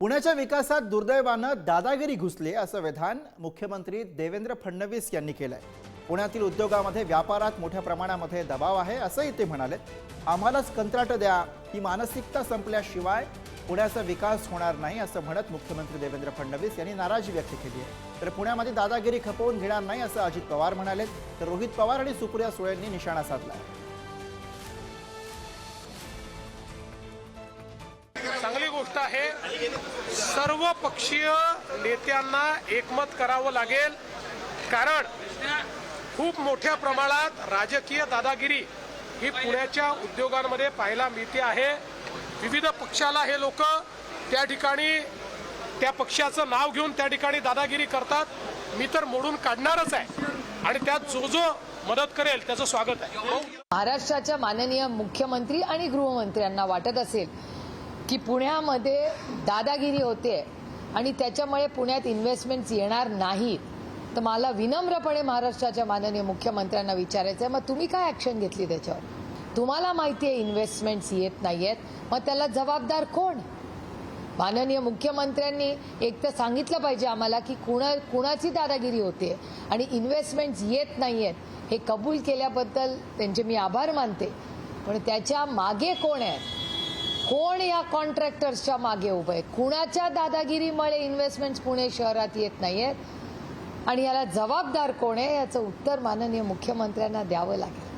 पुण्याच्या विकासात दुर्दैवानं दादागिरी घुसली असं विधान मुख्यमंत्री देवेंद्र फडणवीस यांनी केलंय. पुण्यातील उद्योगामध्ये व्यापारात मोठ्या प्रमाणामध्ये दबाव आहे असंही ते म्हणाले. आम्हालाच कंत्राट द्या ही मानसिकता संपल्याशिवाय पुण्याचा विकास होणार नाही असं म्हणत मुख्यमंत्री देवेंद्र फडणवीस यांनी नाराजी व्यक्त केली आहे. तर पुण्यामध्ये दादागिरी खपवून घेणार नाही असं अजित पवार म्हणाले. तर रोहित पवार आणि सुप्रिया सुळेंनी निशाणा साधला आहे गोष्ट आहे. सर्व पक्षीय नेत्यांना एकमत करावं लागेल. कारण खूप मोठ्या प्रमाणात राजकीय दादागिरी ही पुण्याच्या उद्योगांमध्ये पाहायला मिळते आहे. विविध पक्षाला हे लोक त्या ठिकाणी त्या पक्षाचं नाव घेऊन त्या ठिकाणी दादागिरी करतात. मी तर मोडून काढणारच आहे. आणि त्यात जो जो मदत करेल त्याचं स्वागत आहे. महाराष्ट्राच्या माननीय मुख्यमंत्री आणि गृहमंत्र्यांना वाटत असेल की पुण्यामध्ये दादागिरी होते आणि त्याच्यामुळे पुण्यात इन्व्हेस्टमेंट्स येणार नाहीत तर मला विनम्रपणे महाराष्ट्राच्या माननीय मुख्यमंत्र्यांना विचारायचं आहे मग तुम्ही काय ऍक्शन घेतली त्याच्यावर? तुम्हाला माहिती आहे इन्व्हेस्टमेंट्स येत नाहीयेत मग त्याला जबाबदार कोण? माननीय मुख्यमंत्र्यांनी एक तर सांगितलं पाहिजे आम्हाला की कुणा कुणाची दादागिरी होते आणि इन्व्हेस्टमेंट्स येत नाहीयेत हे कबूल केल्याबद्दल त्यांचे मी आभार मानते. पण त्याच्यामागे कोण आहे कोण या कॉन्ट्रॅक्टर्सच्या मागे उभं आहे? कुणाच्या दादागिरीमुळे इन्व्हेस्टमेंट्स पुणे शहरात येत नाहीयेत आणि याला जबाबदार कोण आहे? याचं उत्तर माननीय मुख्यमंत्र्यांना द्यावं लागेल.